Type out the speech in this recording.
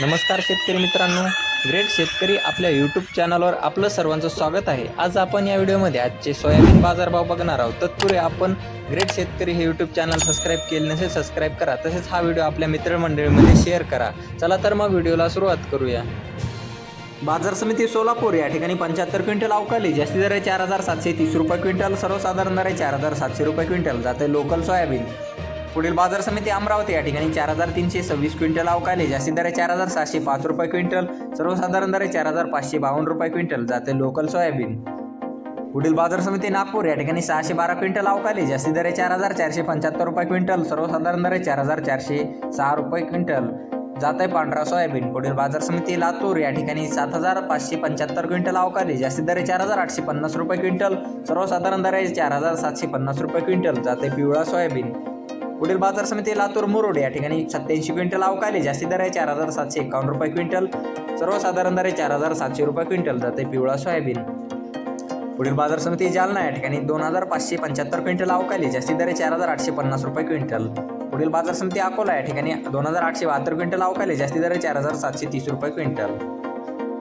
नमस्कार शेतकरी मित्रांनो. ग्रेट शेतकरी आपल्या यूट्यूब चॅनलवर आपलं सर्वांचं स्वागत आहे. आज आपण या व्हिडिओमध्ये आजचे सोयाबीन बाजारभाव बघणार आहोत. तत्पूर्वी आपण ग्रेट शेतकरी हे यूट्यूब चॅनल सबस्क्राईब केले नसेल सबस्क्राईब करा. तसेच हा व्हिडिओ आपल्या मित्रमंडळीमध्ये शेअर करा. चला तर मग व्हिडिओला सुरुवात करूया. बाजार समिती सोलापूर या ठिकाणी पंच्याहत्तर क्विंटल अवकाली जास्ती दर आहे चार हजार सातशे तीस रुपये क्विंटल सर्वसाधारण दर आहे चार हजार सातशे रुपये क्विंटल. जाते लोकल सोयाबीन. पुढील बाजार समिती अमरावती या ठिकाणी चार हजार तीनशे सव्वीस क्विंटल अवकाले. जास्तीत दर चार हजार सहाशे पाच रुपये क्विंटल. सर्वसाधारण दर चार हजार पाचशे बावन्न रुपये क्विंटल. जाते लोकल सोयाबीन. पुढील बाजार समिती नागपूर या ठिकाणी सहाशे बारा क्विंटल अवकाले. जास्तीत दर चार हजार चारशे पंच्याहत्तर रुपये क्विंटल. सर्वसाधारण दर चार हजार चारशे सहा रुपये क्विंटल. जात आहे पांढरा सोयाबीन. पुढील बाजार समिती लातूर या ठिकाणी सात हजार पाचशे पंच्याहत्तर क्विंटल अवकाली. जास्तीत दर चार हजार आठशे पन्नास रुपये क्विंटल. सर्वसाधारण दर आहे चार हजार सातशे पन्नास रुपये क्विंटल. जाते पिवळा सोयाबीन. पुढील बाजार समिती लातूर मुरुड या ठिकाणी सत्याऐंशी क्विंटल अवकाली जास्ती दर आहे चार हजार सातशे एकावन्न रुपये क्विंटल. सर्वसाधारण दर आहे चार हजार सातशे रुपये क्विंटल. जाते पिवळा सोयाबीन. पुढील बाजार समिती जालना या ठिकाणी दोन हजार पाचशे पंच्याहत्तर क्विंटल अवकाली जास्ती दर आहे चार हजार आठशे पन्नास रुपये क्विंटल. पुढील बाजार समिती अकोला या ठिकाणी दोन हजार आठशे बहात्तर क्विंटल अवकाली जास्ती दर आहे चार हजार सातशे तीस रुपये क्विंटल.